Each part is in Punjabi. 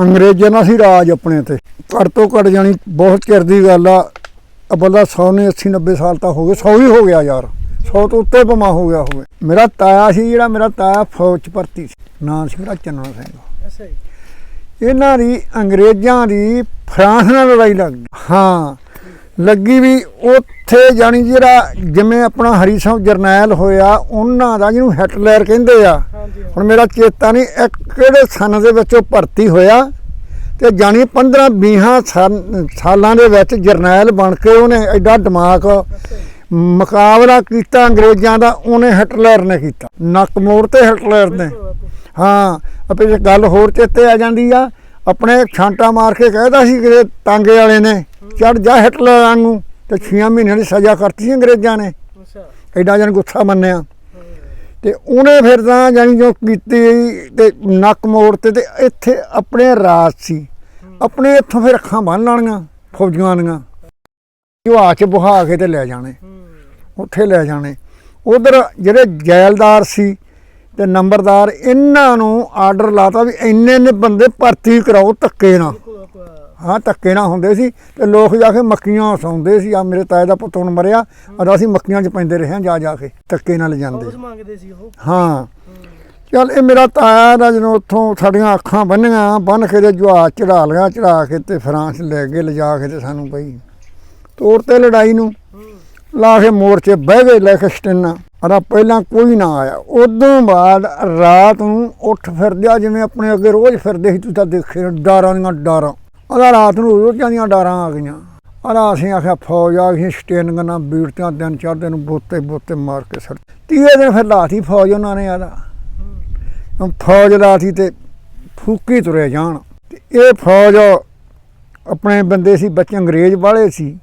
ਅੰਗਰੇਜ਼ਾਂ ਦਾ ਸੀ ਰਾਜ ਆਪਣੇ ਤੇ। ਘੱਟ ਤੋਂ ਘੱਟ ਜਾਣੀ ਬਹੁਤ ਚਿਰ ਦੀ ਗੱਲ ਆ। ਅਬਲਾ 100 ਨੇ 80 90 ਸਾਲ ਤਾਂ ਹੋ ਗਏ। 100 ਹੀ ਹੋ ਗਿਆ ਯਾਰ। 100 ਤੋਂ ਉੱਤੇ ਭਮਾ ਹੋ ਗਿਆ ਹੋਵੇ। ਮੇਰਾ ਤਾਇਆ ਸੀ ਜਿਹੜਾ ਮੇਰਾ ਤਾਇਆ ਫੌਜ ਚ ਭਰਤੀ ਸੀ। ਨਾਂ ਸੀ ਮੇਰਾ ਚੰਨਣ ਸਿੰਘ। ਅੱਛਾ ਜੀ। ਇਹਨਾਂ ਦੀ ਅੰਗਰੇਜ਼ਾਂ ਦੀ ਫਰਾਂਸ ਨਾਲ ਲੜਾਈ ਲੱਗ ਗਈ। ਹਾਂ। ਲੱਗੀ ਵੀ ਉੱਥੇ ਜਾਣੀ ਜਿਹੜਾ ਜਿਵੇਂ ਆਪਣਾ ਹਰੀ ਸਿੰਘ ਜਰਨੈਲ ਹੋਇਆ ਉਹਨਾਂ ਦਾ ਜਿਹਨੂੰ ਹਿਟਲਰ ਕਹਿੰਦੇ ਆ। ਹੁਣ ਮੇਰਾ ਚੇਤਾ ਨਹੀਂ ਇੱਕ ਕਿਹੜੇ ਸਨ ਦੇ ਵਿੱਚ ਉਹ ਭਰਤੀ ਹੋਇਆ? ਤੇ ਜਾਣੀ 15 20 ਸਾਲਾਂ ਦੇ ਵਿੱਚ ਜਰਨੈਲ ਬਣ ਕੇ ਉਹਨੇ ਐਡਾ ਦਿਮਾਗ ਮੁਕਾਬਲਾ ਕੀਤਾ ਅੰਗਰੇਜ਼ਾਂ ਦਾ ਉਹਨੇ ਹਿਟਲਰ ਨੇ ਕੀਤਾ। ਨੱਕ ਮੋੜ ਤੇ ਹਿਟਲਰ ਨੇ। ਹਾਂ ਆਪੇ ਜੇ ਗੱਲ ਹੋਰ ਚੇਤੇ ਆ ਜਾਂਦੀ ਆ ਆਪਣੇ ਛਾਂਟਾ ਮਾਰ ਕੇ ਕਹਿਦਾ ਸੀ ਕਿ ਤਾਂਗੇ ਵਾਲੇ ਨੇ। ਚੜ ਜਾ ਹਿਟਲਰ ਵਾਂਗੂ ਤੇ 6 ਮਹੀਨਿਆਂ ਦੀ ਸਜ਼ਾ ਕਰਤੀ ਸੀ ਅੰਗਰੇਜ਼ਾਂ ਨੇ। ਅੱਛਾ। ਐਡਾ ਜਨ ਗੁੱਸਾ ਮੰਨਿਆ। ਤੇ ਉਹਨੇ ਫਿਰ ਤਾਂ ਜਾਨੀ ਜੋ ਕੀਤੀ ਤੇ ਨੱਕ ਮੋੜ ਤੇ ਤੇ ਇੱਥੇ ਆਪਣੇ ਰਾਜ ਸੀ। ਆਪਣੇ ਇੱਥੋਂ ਫਿਰ ਅੱਖਾਂ ਬੰਨ ਲਾਣੀਆਂ ਫੌਜੀਆਂ ਦੀਆਂ। ਜੁਹਾ ਚ ਬੁਹਾ ਕੇ ਤੇ ਲੈ ਜਾਣੇ। ਉੱਥੇ ਲੈ ਜਾਣੇ। ਉਧਰ ਜਿਹੜੇ ਜੈਲਦਾਰ ਸੀ ਤੇ ਨੰਬਰਦਾਰ ਇਹਨਾਂ ਨੂੰ ਆਰਡਰ ਲਾਤਾ ਵੀ ਇੰਨੇ ਇੰਨੇ ਬੰਦੇ ਭਰਤੀ ਕਰਾਓ ਧੱਕੇ ਨਾਲ। ਹਾਂ ਧੱਕੇ ਨਾਲ ਹੁੰਦੇ ਸੀ ਤੇ ਲੋਕ ਜਾ ਕੇ ਮੱਕੀਆਂ ਸੌਂਦੇ ਸੀ। ਆ ਮੇਰੇ ਤਾਏ ਦਾ ਪੁੱਤ ਹੁਣ ਮਰਿਆ ਅਦਾ ਅਸੀਂ ਮੱਕੀਆਂ 'ਚ ਪੈਂਦੇ ਰਹੇ ਹਾਂ ਜਾ ਜਾ ਕੇ ਧੱਕੇ ਨਾਲ ਜਾਂਦੇ। ਉਸ ਮੰਗਦੇ ਸੀ ਉਹ। ਹਾਂ। ਚੱਲ ਇਹ ਮੇਰਾ ਤਾਇਆ ਦਾ ਜਦੋਂ ਉੱਥੋਂ ਸਾਡੀਆਂ ਅੱਖਾਂ ਬੰਨੀਆਂ ਬੰਨ ਕੇ ਤੇ ਜੁਹਾ ਚੜਾ ਲਿਆ ਚੜਾ ਕੇ ਤੇ ਫਰਾਂਸ ਲੈ ਗਏ ਲਿਜਾ ਕੇ ਤੇ ਸਾਨੂੰ ਪਈ ਤੋੜ ਤੇ ਲੜਾਈ ਨੂੰ। ਲਾ ਕੇ ਮੋਰਚੇ ਬਹਿ ਗਏ ਲੈ ਕੇ ਸਟੇਨਾ। ਅਰਾ ਪਹਿਲਾਂ ਕੋਈ ਨਾ ਆਇਆ। ਉਦੋਂ ਬਾਅਦ ਰਾਤ ਨੂੰ ਉੱਠ ਫਿਰਦਿਆ ਜਿਵੇਂ ਆਪਣੇ ਅੱਗੇ ਰੋਜ਼ ਫਿਰਦੇ ਸੀ ਤੁਸੀਂ ਤਾਂ ਦੇਖੇ ਨਾ, ਡਾਰਾਂ ਦੀਆਂ ਡਾਰਾਂ। ਅਦਾ ਰਾਤ ਨੂੰ ਰੋਜ਼ਾਂ ਦੀਆਂ ਡਾਰਾਂ ਆ ਗਈਆਂ। ਅਰਾ ਅਸੀਂ ਆਖਿਆ, ਫੌਜ ਆ ਗਈ ਸਟੇਨਿੰਗ ਨਾਲ ਬੀੜਤਿਆਂ ਦਿਨ ਚੜ੍ਹਦੇ ਨੂੰ ਬੋਤੇ ਬੋਤੇ ਮਾਰ ਕੇ ਸੜ ਤੀਏ ਦਿਨ ਫਿਰ ਲਾਤੀ ਫੌਜ ਉਹਨਾਂ ਨੇ ਆਦਾ ਹੂੰ ਫੌਜ ਲਾਤੀ ਤੇ ਫੂਕੀ ਤੁਰੇ ਜਾਣ। ਤੇ ਇਹ ਫੌਜ ਆਪਣੇ ਬੰਦੇ ਸੀ, ਬੱਚੇ ਅੰਗਰੇਜ਼ ਵਾਲੇ ਸੀ।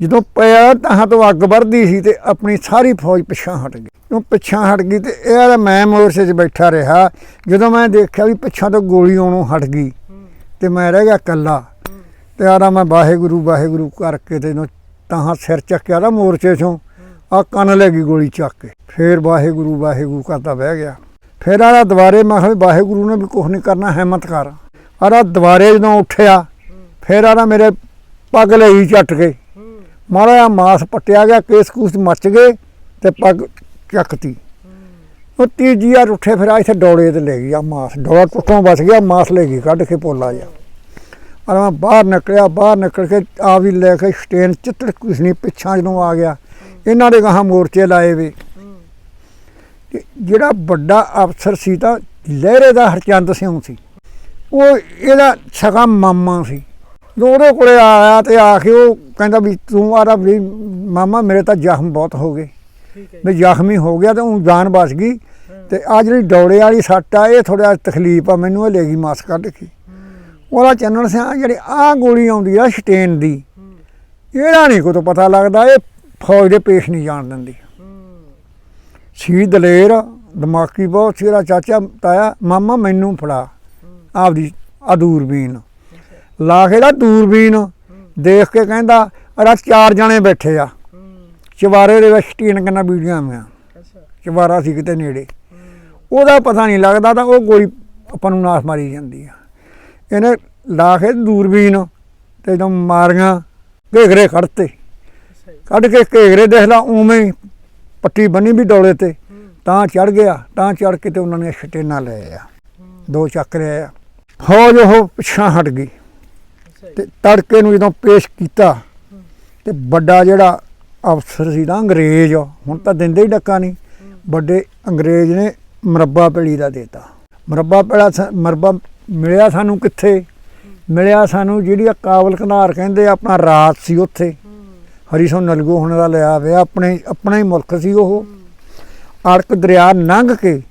ਜਦੋਂ ਪਿਆ ਤਾਂ ਤੋਂ ਅੱਗ ਵਰਦੀ ਸੀ ਤੇ ਆਪਣੀ ਸਾਰੀ ਫੌਜ ਪਿੱਛਾ ਹਟ ਗਈ। ਉਹ ਪਿੱਛਾ ਹਟ ਗਈ ਤੇ ਇਹ ਵਾਲਾ ਮੈਂ ਮੋਰਚੇ 'ਚ ਬੈਠਾ ਰਿਹਾ। ਜਦੋਂ ਮੈਂ ਦੇਖਿਆ ਵੀ ਪਿੱਛਾ ਤੋਂ ਗੋਲੀ ਆਉਣੋਂ ਹਟ ਗਈ। ਤੇ ਮੈਂ ਰਹਿ ਗਿਆ ਇਕੱਲਾ। ਤੇ ਆਰਾ ਮੈਂ ਵਾਹਿਗੁਰੂ ਵਾਹਿਗੁਰੂ ਕਰਕੇ ਤੇ ਇਹਨੂੰ ਤਾਂ ਸਿਰ ਚੱਕਿਆ ਨਾ ਮੋਰਚੇ 'ਚੋਂ। ਆ ਕੰਨ ਲੈ ਗਈ ਗੋਲੀ ਚੱਕ ਕੇ। ਫੇਰ ਵਾਹਿਗੁਰੂ ਵਾਹਿਗੁਰੂ ਕਰਦਾ ਬਹਿ ਗਿਆ। ਫੇਰ ਆਰਾ ਦੁਬਾਰੇ ਮੈਂ ਕਿਹਾ ਵੀ ਵਾਹਿਗੁਰੂ ਨੇ ਵੀ ਕੁਝ ਨਹੀਂ ਕਰਨਾ, ਹਿੰਮਤ ਕਰ। ਆਰਾ ਦੁਬਾਰੇ ਜਦੋਂ ਉੱਠਿਆ, ਫੇਰ ਆਰਾ ਮੇਰੇ ਪੱਗ ਲਈ ਚੱਟ ਕੇ। ਹੂੰ ਮਾੜਾ ਮਾਸ ਪੱਟਿਆ ਗਿਆ, ਕੇਸ ਕੂਸ ਮੱਚ ਗਏ ਤੇ ਪੱਗ ਚੱਕਤੀ। ਉਹ ਤੀਜੀ ਵਾਰ ਉੱਠੇ ਫਿਰ ਆ ਇੱਥੇ ਡੋਲੇ ਤੇ ਲੈ ਗਈ ਆ ਮਾਸ ਡੋਲਾ ਟੁੱਟੋਂ ਬਚ ਗਿਆ ਮਾਸ ਲੈ ਗਈ ਕੱਢ ਕੇ ਪੋਲਾ ਜਾ ਔਰ ਮੈਂ ਬਾਹਰ ਨਿਕਲਿਆ ਬਾਹਰ ਨਿਕਲ ਕੇ ਆ ਵੀ ਲੈ ਕੇ ਸਟੇਨ ਚਿੱਤੜ ਕੁਛ ਨਹੀਂ ਪਿੱਛਾਂ ਜਦੋਂ ਆ ਗਿਆ ਇਹਨਾਂ ਦੇ ਗਾਹਾਂ ਮੋਰਚੇ ਲਾਏ ਵੇ। ਜਿਹੜਾ ਵੱਡਾ ਅਫਸਰ ਸੀ ਤਾਂ ਲਹਿਰੇ ਦਾ ਹਰਚੰਦ ਸਿੰਘ ਸੀ। ਉਹ ਇਹਦਾ ਸਗਾ ਮਾਮਾ ਸੀ। ਉਹਦੇ ਕੋਲੇ ਆਇਆ ਤੇ ਆ ਕੇ ਉਹ ਕਹਿੰਦਾ ਵੀ ਤੂੰ ਆਰਾ ਵੀ ਮਾਮਾ ਮੇਰੇ ਤਾਂ ਜ਼ਖਮ ਬਹੁਤ ਹੋ ਗਏ। ਠੀਕ ਹੈ ਵੀ ਜ਼ਖਮੀ ਹੋ ਗਿਆ ਤੇ ਉਹ ਜਾਨ ਬਚ ਗਈ। ਤੇ ਆ ਜਿਹੜੀ ਡੌੜੇ ਵਾਲੀ ਸੱਟ ਆ ਇਹ ਥੋੜਾ ਤਕਲੀਫ ਆ ਮੈਨੂੰ ਇਹ ਲੈ ਗਈ ਮਾਸ ਕੱਢ ਕੇ। ਉਹਦਾ ਚੰਨਣ ਸਿੰਘ ਜਿਹੜੀ ਆ ਗੋਲੀ ਆਉਂਦੀ ਆ ਸਟੇਨ ਦੀ ਇਹਦਾ ਨਹੀਂ ਕੋਈ ਪਤਾ ਲੱਗਦਾ ਇਹ ਫੌਜ ਦੇ ਪੇਸ਼ ਨਹੀਂ ਜਾਣ ਦਿੰਦੀ। ਸੀ ਦਲੇਰ ਦਿਮਾਗੀ ਬਹੁਤ ਸੀ ਇਹਦਾ ਚਾਚਾ ਤਾਇਆ ਮਾਮਾ ਮੈਨੂੰ ਫੜਾ ਆਪਦੀ ਆ ਦੂਰਬੀਨ। ਲਾ ਕੇ ਦਾ ਦੂਰਬੀਨ ਦੇਖ ਕੇ ਕਹਿੰਦਾ ਅਰਾ ਚਾਰ ਜਣੇ ਬੈਠੇ ਆ। ਚਵਾਰੇ ਦੇ ਵਿੱਚ ਟੀਨ ਕੰਨਾ ਆਈਆਂ। ਅੱਛਾ। ਚਵਾਰਾ ਸੀ ਕਿਤੇ ਨੇੜੇ। ਉਹਦਾ ਪਤਾ ਨਹੀਂ ਲੱਗਦਾ ਤਾਂ ਉਹ ਗੋਲੀ ਆਪਾਂ ਨੂੰ ਨਾਸ ਮਾਰੀ ਜਾਂਦੀ ਆ। ਇਹਨੇ ਲਾ ਕੇ ਦੂਰਬੀਨ ਤੇ ਜਦੋਂ ਮਾਰੀਆਂ, ਘੇਗਰੇ ਖੜਤੇ। ਕੱਢ ਕੇ ਘੇਗਰੇ ਦੇਖ ਲਾ, ਉਵੇਂ ਪੱਟੀ ਬੰਨੀ ਵੀ ਡੋਲੇ ਤੇ। ਤਾਂ ਚੜ ਗਿਆ, ਤਾਂ ਚੜ ਕੇ ਤੇ ਉਹਨਾਂ ਨੇ ਸਟੇਨਾ ਲੈ ਆ ਦੋ ਚੱਕ ਰਿਆ ਆ ਫੌਜ ਉਹ ਪਿੱਛਾਂ ਹਟ ਗਈ। ਅੱਛਾ ਤੇ ਤੜਕੇ ਨੂੰ ਜਦੋਂ ਪੇਸ਼ ਕੀਤਾ, ਤੇ ਵੱਡਾ ਜਿਹੜਾ ਅਫਸਰ ਸੀ ਨਾ ਅੰਗਰੇਜ਼, ਹੁਣ ਤਾਂ ਦਿੰਦੇ ਹੀ ਡੱਕਾ ਨਹੀਂ। ਵੱਡੇ ਅੰਗਰੇਜ਼ ਨੇ ਮਰੱਬਾ ਪੇੜੀ ਦਾ ਦੇਤਾ। ਮਰੱਬਾ ਪੇੜਾ ਸਾ- ਮਰੱਬਾ ਮਿਲਿਆ ਸਾਨੂੰ ਕਿੱਥੇ? ਮਿਲਿਆ ਸਾਨੂੰ ਜਿਹੜੀ ਆ ਕਾਬਲ ਕਨਾਰ ਕਹਿੰਦੇ ਆਪਣਾ ਰਾਤ ਸੀ ਉੱਥੇ। ਹੂੰ ਹਰੀ ਸਿੰਘ ਨਲਗੋ ਹੁਣ ਦਾ ਲਿਆ ਹੋਇਆ ਆਪਣੇ, ਆਪਣਾ ਹੀ ਮੁਲਕ ਸੀ ਉਹ। ਅੜਕ ਦਰਿਆ ਲੰਘ ਕੇ,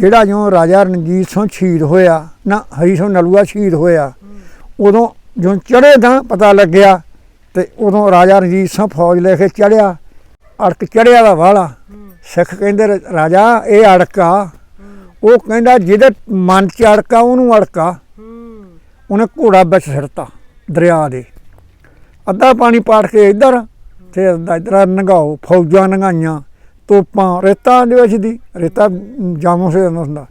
ਜਿਹੜਾ ਜਿਉਂ ਰਾਜਾ ਰਣਜੀਤ ਸਿੰਘ ਸ਼ਹੀਦ ਹੋਇਆ, ਨਾ ਹਰੀ ਸਿੰਘ ਨਲੂਆ ਸ਼ਹੀਦ ਹੋਇਆ, ਉਦੋਂ ਜਦੋਂ ਚੜ੍ਹੇ ਤਾਂ ਪਤਾ ਲੱਗਿਆ ਤੇ ਉਦੋਂ ਰਾਜਾ ਰਣਜੀਤ ਸਿੰਘ ਫੌਜ ਲੈ ਕੇ ਚੜਿਆ ਅੜਕ ਚੜਿਆ ਦਾ ਵਾਲਾ। ਸਿੱਖ ਕਹਿੰਦੇ ਰਾਜਾ, ਇਹ ਅੜਕਾ। ਉਹ ਕਹਿੰਦਾ ਜਿਹਦੇ ਮਨ ਚ ਅੜਕਾ, ਉਹਨੂੰ ਅੜਕਾ। ਉਹਨੇ ਘੋੜਾ ਵਿੱਚ ਸਿੱਟਤਾ ਦਰਿਆ ਦੇ। ਅੱਧਾ ਪਾਣੀ ਪਾੜ ਕੇ ਇੱਧਰ, ਤੇ ਅੱਧਾ ਇੱਧਰ ਨੰਗਾਓ, ਫੌਜਾਂ ਨੰਗਾਈਆਂ, ਤੋਪਾਂ, ਰੇਤਾ ਦੇ ਵਿੱਚ ਦੀ, ਰੇਤਾ ਜਾਮੋਂ ਸੇ ਹੁੰਦਾ।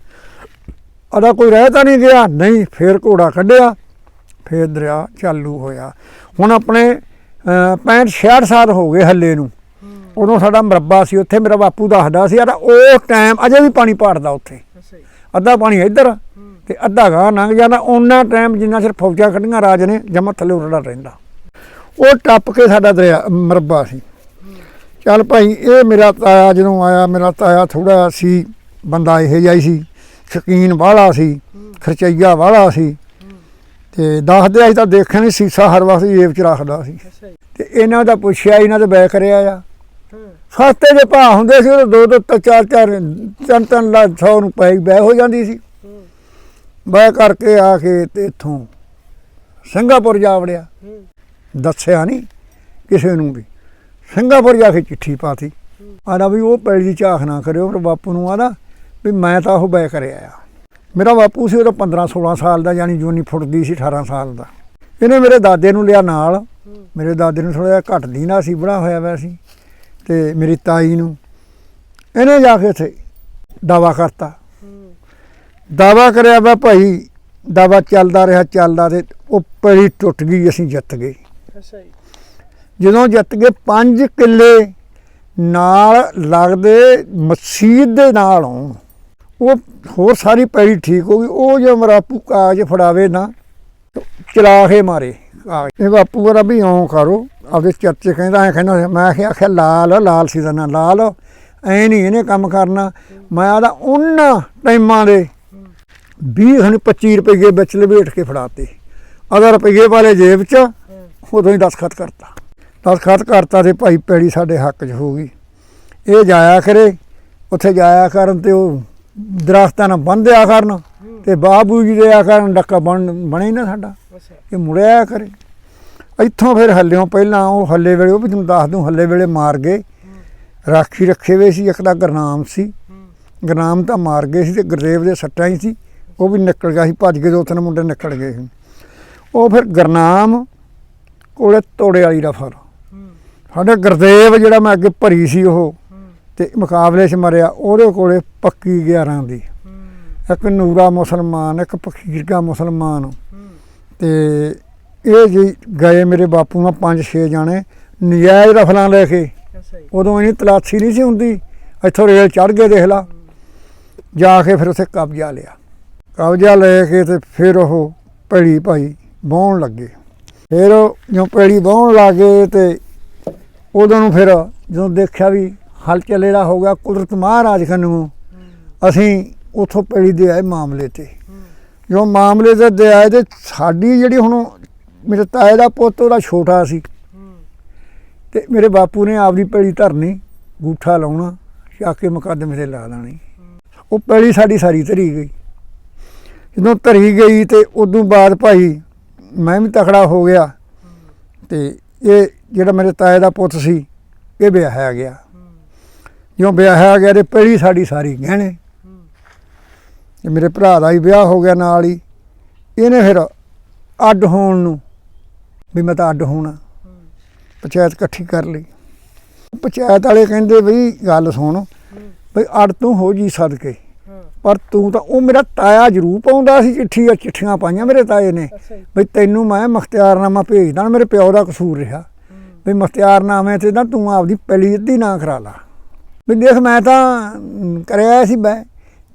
ਅਦਾ ਕੋਈ ਰਹਿ ਤਾਂ ਨਹੀਂ ਗਿਆ, ਨਹੀਂ ਫੇਰ ਘੋੜਾ ਕੱਢਿਆ, ਫੇਰ ਦਰਿਆ ਚਾਲੂ ਹੋਇਆ। ਹੁਣ ਆਪਣੇ 65 66 ਸਾਲ ਹੋ ਗਏ ਹੱਲੇ ਨੂੰ। ਉਦੋਂ ਸਾਡਾ ਮਰੱਬਾ ਸੀ ਉੱਥੇ ਮੇਰਾ ਬਾਪੂ ਦੱਸਦਾ ਸੀ ਯਾਰ ਉਹ ਟਾਈਮ ਅਜੇ ਵੀ ਪਾਣੀ ਪਾੜਦਾ ਉੱਥੇ। ਅੱਧਾ ਪਾਣੀ ਇੱਧਰ ਤੇ ਅੱਧਾ ਗਾਂ ਲੰਘ ਜਾਂਦਾ ਉਹਨਾਂ ਟਾਈਮ ਜਿੰਨਾ ਚਿਰ ਫੌਜਾਂ ਕੱਢੀਆਂ ਰਾਜ ਨੇ ਜਮਾ ਥੱਲੇ ਉਰੜਾ ਰਹਿੰਦਾ। ਉਹ ਟੱਪ ਕੇ ਸਾਡਾ ਦਰਿਆ ਮਰੱਬਾ ਸੀ। ਚੱਲ ਭਾਈ ਇਹ ਮੇਰਾ ਤਾਇਆ ਜਦੋਂ ਆਇਆ ਮੇਰਾ ਤਾਇਆ ਥੋੜਾ ਸੀ ਬੰਦਾ ਇਹੋ ਜਿਹਾ ਹੀ ਸੀ ਸ਼ਕੀਨ ਵਾਲਾ ਸੀ ਖਰਚਈਆ ਵਾਲਾ ਸੀ। ਤੇ ਦੱਸਦੇ ਅਸੀਂ ਤਾਂ ਦੇਖਿਆ ਨਹੀਂ ਸੀਸਾ ਹਰ ਵਕਤ ਜੇਬ 'ਚ ਰੱਖਦਾ ਸੀ। ਤੇ ਇਹਨਾਂ ਦਾ ਪੁੱਛਿਆ ਇਹਨਾਂ ਦੇ ਬੈ ਕਰਿਆ ਆ। ਸਸਤੇ ਦੇ ਭਾਅ ਹੁੰਦੇ ਸੀ ਉਹ ਦੋ ਦੋ ਤੇ ਚਾਰ ਚਾਰ, ਤਿੰਨ ਤਿੰਨ ਲੱਖ ਸੌ ਨੂੰ ਪੈ ਬੈ ਹੋ ਜਾਂਦੀ ਸੀ। ਹੂੰ ਬੈ ਕਰਕੇ ਆ ਕੇ ਤੇ ਇੱਥੋਂ ਸਿੰਗਾਪੁਰ ਜਾ ਵੜਿਆ। ਦੱਸਿਆ ਨਹੀਂ ਕਿਸੇ ਨੂੰ ਵੀ। ਸਿੰਗਾਪੁਰ ਜਾ ਕੇ ਚਿੱਠੀ ਪਾਤੀ। ਆਦਾ ਵੀ ਉਹ ਪੈਲੀ ਦੀ ਝਾਖ ਨਾ ਕਰਿਓ ਪਰ ਬਾਪੂ ਨੂੰ ਆਦਾ ਵੀ ਮੈਂ ਤਾਂ ਉਹ ਬੈ ਕਰਿਆ ਆ। ਮੇਰਾ ਬਾਪੂ ਸੀ, ਉਹਦਾ 15 16 ਸਾਲ ਦਾ, ਯਾਨੀ ਜੂਨੀ ਫੁੱਟਦੀ ਸੀ 18 ਸਾਲ ਦਾ। ਇਹਨੇ ਮੇਰੇ ਦਾਦੇ ਨੂੰ ਲਿਆ ਨਾਲ। ਮੇਰੇ ਦਾਦੇ ਨੂੰ ਥੋੜਾ ਜਿਹਾ ਘੱਟ ਦੀਨਾ ਸੀ, ਬੜਾ ਹੋਇਆ ਵੈ ਸੀ। ਤੇ ਮੇਰੀ ਤਾਈ ਨੂੰ ਇਹਨੇ ਜਾ ਕੇ ਉੱਥੇ ਦਾਵਾ ਕਰਤਾ। ਦਾਵਾ ਕਰਿਆ ਵਾ ਭਾਈ ਦਾਵਾ ਚੱਲਦਾ ਰਿਹਾ ਚੱਲਦਾ ਤੇ ਉਹ ਪੈਲੀ ਟੁੱਟ ਗਈ ਅਸੀਂ ਜਿੱਤ ਗਏ। ਅੱਛਾ ਜੀ। ਜਦੋਂ ਜਿੱਤ ਗਏ 5 ਕਿੱਲੇ ਨਾਲ ਲੱਗਦੇ ਮਸਜਿਦ ਦੇ ਨਾਲ ਆਉਣ। ਉਹ ਹੋਰ ਸਾਰੀ ਪੈਲੀ ਠੀਕ ਹੋ ਗਈ ਉਹ ਜੋ ਮੇਰਾ ਬਾਪੂ ਕਾਗਜ਼ ਫੜਾਵੇ ਨਾ ਚਲਾ ਕੇ ਮਾਰੇ। ਇਹ ਬਾਪੂ ਵੀ ਇਉਂ ਕਰੋ ਆਪਦੇ ਚਰਚੇ ਕਹਿੰਦਾ ਐ ਕਹਿੰਦਾ। ਮੈਂ ਕਿਹਾ ਆਖਿਆ ਲਾਲ ਲਾਲ ਸੀ ਦਾ ਨਾਂ ਲਾਲ ਐ ਨਹੀਂ ਇਹਨੇ ਕੰਮ ਕਰਨਾ। ਮੈਂ ਆਦਾ ਉਹਨਾਂ ਟਾਈਮਾਂ ਦੇ 20 ਹਨ 25 ਰੁਪਏ ਵਿੱਚ ਲਪੇਟ ਕੇ ਫੜਾਤੇ। ਅਗਰ ਰੁਪਏ ਵਾਲੇ ਜੇਬ 'ਚ ਉਦੋਂ ਹੀ ਦਸਖਤ ਕਰਤਾ। ਦਸਖਤ ਕਰਤਾ ਤੇ ਭਾਈ ਪੈੜੀ ਸਾਡੇ ਹੱਕ 'ਚ ਹੋ ਗਈ। ਇਹ ਜਾਇਆ ਕਰੇ ਉੱਥੇ ਜਾਇਆ ਕਰਨ ਤੇ ਉਹ ਦਰਖਤਾਂ ਨਾਲ ਬੰਨ੍ਹਿਆ ਕਰਨ ਤੇ ਬਾਬੂ ਜੀ ਦੇ ਆ ਕਰਨ ਡੱਕਾ ਬਣ ਬਣੇ ਨਾ ਸਾਡਾ। ਇਹ ਮੁੜਿਆ ਕਰੇ। ਇੱਥੋਂ ਫਿਰ ਹੱਲਿਓਂ ਪਹਿਲਾਂ ਉਹ ਹੱਲੇ ਵੇਲੇ, ਉਹ ਵੀ ਤੁਹਾਨੂੰ ਦੱਸ ਦੂੰ, ਹੱਲੇ ਵੇਲੇ ਮਾਰ ਗਏ। ਰਾਖੀ ਰੱਖੇ ਹੋਏ ਸੀ, ਇੱਕ ਦਾ ਗੁਰਨਾਮ ਸੀ। ਹੂੰ ਗੁਰਨਾਮ ਤਾਂ ਮਾਰ ਗਏ ਸੀ ਤੇ ਗੁਰਦੇਵ ਦੇ ਸੱਟਾਂ ਹੀ ਸੀ। ਉਹ ਵੀ ਨਿਕਲ ਗਿਆ ਸੀ, ਭੱਜ ਕੇ ਦੋ ਤਿੰਨ ਮੁੰਡੇ ਨਿਕਲ ਗਏ ਸੀ। ਉਹ ਫਿਰ ਗੁਰਨਾਮ ਕੋਲੇ ਤੋੜੇ ਵਾਲੀ ਰਫਲ ਹੂੰ ਸਾਡੇ ਗੁਰਦੇਵ ਜਿਹੜਾ ਮੈਂ ਅੱਗੇ ਭਰੀ ਸੀ ਉਹ ਹੂੰ ਤੇ ਮੁਕਾਬਲੇ 'ਚ ਮਰਿਆ, ਉਹਦੇ ਕੋਲੇ ਪੱਕੀ 11 ਦੀ। ਇੱਕ ਨੂਰਾ ਮੁਸਲਮਾਨ, ਇੱਕ ਫਕੀਰਗਾ ਮੁਸਲਮਾਨ। ਹੂੰ ਤੇ ਇਹ ਜੀ ਗਏ ਮੇਰੇ ਬਾਪੂ ਨਾਲ ਪੰਜ ਛੇ ਜਾਣੇ ਨਜਾਇਜ਼ ਰਫਲਾਂ ਲੈ ਕੇ। ਉਦੋਂ ਇਹਨੀ ਤਲਾਸ਼ੀ ਨਹੀਂ ਸੀ ਹੁੰਦੀ ਇੱਥੋਂ ਰੇਲ ਚੜ ਗਏ ਦੇਖ ਲਾ। ਜਾ ਕੇ ਫਿਰ ਉੱਥੇ ਕਬਜ਼ਾ ਲਿਆ। ਕਬਜ਼ਾ ਲੈ ਕੇ ਤੇ ਫਿਰ ਉਹ ਪੈੜੀ ਭਾਈ ਬਾਉਣ ਲੱਗੇ। ਫਿਰ ਉਹ ਜਦੋਂ ਪੈੜੀ ਬਾਉਣ ਲੱਗੇ ਤੇ ਉਦੋਂ ਨੂੰ ਫਿਰ ਜਦੋਂ ਦੇਖਿਆ ਵੀ ਹਲ ਚੱਲੇੜਾ ਹੋ ਗਿਆ ਕੁਦਰਤ ਮਹਾਰਾਜ ਖਨੂੰ ਹੂੰ। ਅਸੀਂ ਉਥੋਂ ਪੈੜੀ ਦੇ ਆਏ ਮਾਮਲੇ ਤੇ। ਜੋ ਮਾਮਲੇ ਤੇ ਦੇ ਆਏ ਤੇ ਸਾਡੀ ਜਿਹੜੀ ਹੁਣ ਮੇਰੇ ਤਾਏ ਦਾ ਪੁੱਤ, ਉਹਦਾ ਛੋਟਾ ਸੀ। ਹੂੰ ਤੇ ਮੇਰੇ ਬਾਪੂ ਨੇ ਆਪਦੀ ਪੈੜੀ ਧਰਨੀ, ਗੂਠਾ ਲਾਉਣਾ ਚੱਕ ਕੇ ਮੁਕੱਦਮੇ ਤੇ ਲਾ ਦੇਣੀ। ਉਹ ਪੈੜੀ ਸਾਡੀ ਸਾਰੀ ਧਰੀ ਗਈ। ਜਦੋਂ ਧਰੀ ਗਈ ਤੇ ਉਦੋਂ ਬਾਅਦ ਭਾਈ ਮੈਂ ਵੀ ਤਕੜਾ ਹੋ ਗਿਆ। ਤੇ ਇਹ ਜਿਹੜਾ ਮੇਰੇ ਤਾਏ ਦਾ ਪੁੱਤ ਸੀ, ਇਹ ਵਿਆਹਿਆ ਗਿਆ। ਜਦੋਂ ਵਿਆਹਿਆ ਗਿਆ ਤੇ ਪਹਿਲੀ ਸਾਡੀ ਸਾਰੀ ਗਹਿਣੇ। ਹੂੰ ਤੇ ਮੇਰੇ ਭਰਾ ਦਾ ਹੀ ਵਿਆਹ ਹੋ ਗਿਆ ਨਾਲ ਹੀ। ਇਹਨੇ ਫਿਰ ਅੱਡ ਹੋਣ ਨੂੰ ਵੀ ਮੈਂ ਤਾਂ ਅੱਡ ਹੋਣਾ। ਪੰਚਾਇਤ ਇਕੱਠੀ ਕਰ ਲਈ। ਪੰਚਾਇਤ ਵਾਲੇ ਕਹਿੰਦੇ ਬਈ ਗੱਲ ਸੁਣ ਬਈ ਅੱਡ ਤੂੰ ਹੋ ਜੀ ਸਦਕੇ। ਪਰ ਤੂੰ ਤਾਂ ਉਹ ਮੇਰਾ ਤਾਇਆ ਜ਼ਰੂਰ ਪਾਉਂਦਾ ਸੀ ਚਿੱਠੀ ਚਿੱਠੀਆਂ ਪਾਈਆਂ ਮੇਰੇ ਤਾਏ ਨੇ। ਬਈ ਤੈਨੂੰ ਮੈਂ ਮੁਖਤਿਆਰਨਾਮਾ ਭੇਜਦਾ ਮੇਰੇ ਪਿਓ ਦਾ ਕਸੂਰ ਰਿਹਾ। ਵੀ ਮੁਖਤਿਆਰਨਾਮੇ ਤੇ ਨਾ ਤੂੰ ਆਪਦੀ ਪਹਿਲੀ ਅੱਧੀ ਨਾ ਕਰਾ ਲਾ। ਵੀ ਦੇਖ ਮੈਂ ਤਾਂ ਕਰਿਆ ਸੀ ਬੈ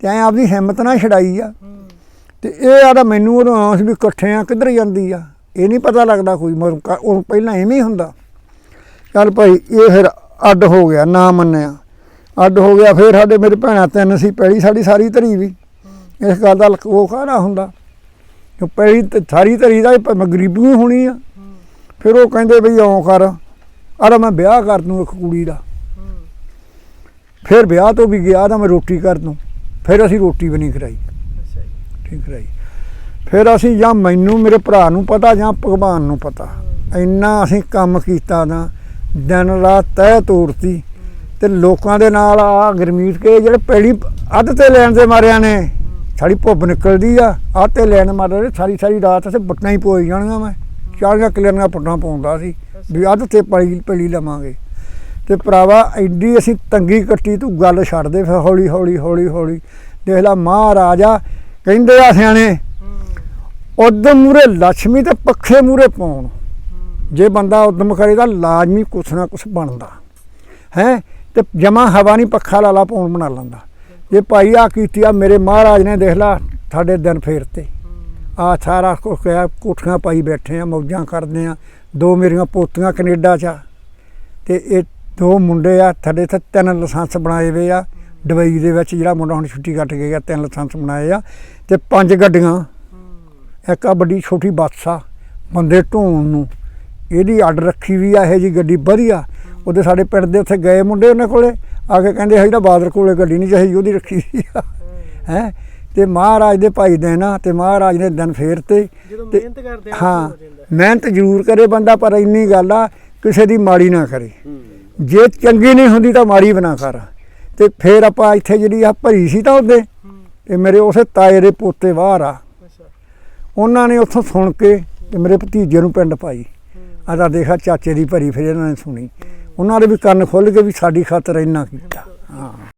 ਤੇ ਐ ਆਪਦੀ ਹਿੰਮਤ ਨਾ ਛਡਾਈ ਆ। ਤੇ ਇਹ ਆਦਾ ਮੈਨੂੰ ਉਦੋਂ ਆਸ ਵੀ ਇਕੱਠੇ ਆ ਕਿੱਧਰ ਜਾਂਦੀ ਆ। ਇਹ ਨਹੀਂ ਪਤਾ ਲੱਗਦਾ ਕੋਈ ਮਗਰ ਕ- ਉਹ ਪਹਿਲਾਂ ਐਵੇਂ ਹੀ ਹੁੰਦਾ। ਚੱਲ ਭਾਈ ਇਹ ਫਿਰ ਅੱਡ ਹੋ ਗਿਆ ਨਾ ਮੰਨਿਆ। ਅੱਡ ਹੋ ਗਿਆ ਫਿਰ ਸਾਡੇ ਮੇਰੇ ਭੈਣਾਂ ਤਿੰਨ ਸੀ ਪਹਿਲੀ ਸਾਡੀ ਸਾਰੀ ਧਰੀ ਵੀ। ਇਸ ਗੱਲ ਦਾ ਉਹ ਕਾਹਦਾ ਹੁੰਦਾ? ਕਿ ਪਹਿਲੀ ਤੇ ਸਾਰੀ ਧਰੀ ਦਾ ਭਾਵੇਂ ਗਰੀਬੀ ਹੀ ਹੋਣੀ ਆ। ਫਿਰ ਉਹ ਕਹਿੰਦੇ ਬਈ ਇਉਂ ਕਰ ਆਲਾ ਮੈਂ ਵਿਆਹ ਕਰ ਦੂੰ ਇੱਕ ਕੁੜੀ ਦਾ। ਫਿਰ ਵਿਆਹ ਤੋਂ ਵੀ ਗਿਆ ਤਾਂ ਮੈਂ ਰੋਟੀ ਕਰ ਦੂੰ। ਫਿਰ ਅਸੀਂ ਰੋਟੀ ਵੀ ਨਹੀਂ ਜੀ। ਠੀਕ ਰਹੀ ਫਿਰ ਅਸੀਂ ਜਾਂ ਮੈਨੂੰ, ਮੇਰੇ ਭਰਾ ਨੂੰ ਪਤਾ ਜਾਂ ਭਗਵਾਨ ਨੂੰ ਪਤਾ। ਇੰਨਾ ਅਸੀਂ ਕੰਮ ਕੀਤਾ ਨਾ ਦਿਨ ਰਾਤ ਤਹਿ ਤੋੜਤੀ ਤੇ ਲੋਕਾਂ ਦੇ ਨਾਲ ਆ ਗਰਮੀਤ ਕੇ ਜਿਹੜੇ ਪੈੜੀ ਅੱਧ ਤੇ ਲੈਣ ਦੇ ਮਾਰਿਆਂ ਨੇ ਸਾਡੀ ਭੁੱਬ ਨਿਕਲਦੀ ਆ, ਅੱਧ ਤੇ ਲੈਣ ਮਾਰੇ ਸਾਰੀ ਸਾਰੀ ਰਾਤ ਅਸੀਂ ਬੱਟਾਂ ਹੀ ਪੋਈ ਜਾਣੀਆਂ ਮੈਂ ਚਾਰੀਆਂ ਕਿਲਰੀਆਂ ਪੁੱਟਾਂ ਪਾਉਂਦਾ ਸੀ ਵੀ ਅੱਧ ਤੇ ਪਲੀ ਪੜੀ ਲਵਾਂਗੇ। ਤੇ ਭਰਾਵਾ ਐਡੀ ਅਸੀਂ ਤੰਗੀ ਕੱਟੀ, ਤੂੰ ਗੱਲ ਛੱਡ ਦੇ, ਫਿਰ ਹੌਲੀ ਹੌਲੀ ਹੌਲੀ ਹੌਲੀ ਦੇਖ ਲੈ ਮਹਾਰਾਜਾ, ਕਹਿੰਦੇ ਆ ਸਿਆਣੇ ਉਦਮ ਮੂਰੇ ਲక్ష్ਮੀ ਤੇ ਪੱਖੇ ਮੂਰੇ ਪਾਉਣ। ਜੇ ਬੰਦਾ ਉਦਮ ਕਰੇ ਲਾਜ਼ਮੀ ਕੁਛ ਨਾ ਕੁਛ ਬਣਦਾ। ਹੈ? ਤੇ ਜਮਾ ਹਵਾ ਨਹੀਂ, ਪੱਖਾ ਲਾਲਾ ਪਾਉਣ ਬਣਾ ਲੈਂਦਾ। ਜੇ ਭਾਈ ਆ ਕੀਤੀ ਆ, ਮੇਰੇ ਮਹਾਰਾਜ ਨੇ ਦੇਖ ਲਾ, ਸਾਡੇ ਦਿਨ ਫੇਰ ਤੇ। ਹੂੰ ਆ ਸਾਰਾ ਕੁਛ ਕਿਹਾ, ਕੋਠੀਆਂ ਪਾਈ ਬੈਠੇ ਆ, ਮੌਜਾਂ ਕਰਦੇ ਆ। ਦੋ ਮੇਰੀਆਂ ਪੋਤੀਆਂ ਕੈਨੇਡਾ 'ਚ ਆ। ਤੇ ਇਹ ਦੋ ਮੁੰਡੇ ਆ, ਸਾਡੇ ਤੇ ਤਿੰਨ ਲਾਇਸੈਂਸ ਬਣਾਏ ਵੇ ਆ। ਦੁਬਈ ਦੇ ਵਿੱਚ ਜਿਹੜਾ ਮੁੰਡਾ ਹੁਣ ਛੁੱਟੀ ਕੱਟ ਕੇ ਗਿਆ, ਤਿੰਨ ਲਾਇਸੈਂਸ ਬਣਾਏ ਆ। ਤੇ ਪੰਜ ਗੱਡੀਆਂ ਇੱਕ ਆ ਵੱਡੀ ਛੋਟੀ ਬੱਸ ਆ ਬੰਦੇ ਢੋਣ ਨੂੰ। ਇਹਦੀ ਅੱਡ ਰੱਖੀ ਵੀ ਆ ਇਹ ਜੀ ਗੱਡੀ ਵਧੀਆ। ਉਹਦੇ ਸਾਡੇ ਪਿੰਡ ਦੇ ਉੱਥੇ ਗਏ ਮੁੰਡੇ ਉਹਨਾਂ ਕੋਲੇ ਆ ਕੇ ਕਹਿੰਦੇ ਹੈ ਜਿਹੜਾ ਬਾਦਰ ਕੋਲੇ ਗੱਡੀ ਨਹੀਂ ਚਾਹੀਦੀ ਉਹਦੀ ਰੱਖੀ ਆ। ਹੈ? ਤੇ ਮਹਾਰਾਜ ਦੇ ਭਾਈ ਦੇ ਨਾ ਤੇ ਮਹਾਰਾਜ ਨੇ ਦਿਨ ਫੇਰ ਤੇ ਮਿਹਨਤ ਕਰਦੇ ਹਾਂ ਮਿਹਨਤ ਜ਼ਰੂਰ ਕਰੇ ਬੰਦਾ ਪਰ ਇੰਨੀ ਗੱਲ ਆ ਕਿਸੇ ਦੀ ਮਾੜੀ ਨਾ ਕਰੇ। ਜੇ ਚੰਗੀ ਨਹੀਂ ਹੁੰਦੀ ਤਾਂ ਮਾੜੀ ਬਣਾ ਕਰ। ਤੇ ਫੇਰ ਆਪਾਂ ਇੱਥੇ ਜਿਹੜੀ ਆ ਭਰੀ ਸੀ ਤਾਂ ਉਹਦੇ ਤੇ ਮੇਰੇ ਉਸੇ ਤਾਏ ਦੇ ਪੋਤੇ ਬਾਹਰ ਆ। ਉਹਨਾਂ ਨੇ ਉੱਥੋਂ ਸੁਣ ਕੇ ਤੇ ਮੇਰੇ ਭਤੀਜੇ ਨੂੰ ਪਿੰਡ ਪਾਈ। ਆ ਤਾਂ ਦੇਖਾ ਚਾਚੇ ਦੀ ਭਰੀ ਫਿਰ ਇਹਨਾਂ ਨੇ ਸੁਣੀ। ਉਹਨਾਂ ਦੇ ਵੀ ਕੰਨ ਖੁੱਲ ਕੇ ਵੀ ਸਾਡੀ ਖਾਤਰ ਇੰਨਾ ਕੀਤਾ। ਹਾਂ।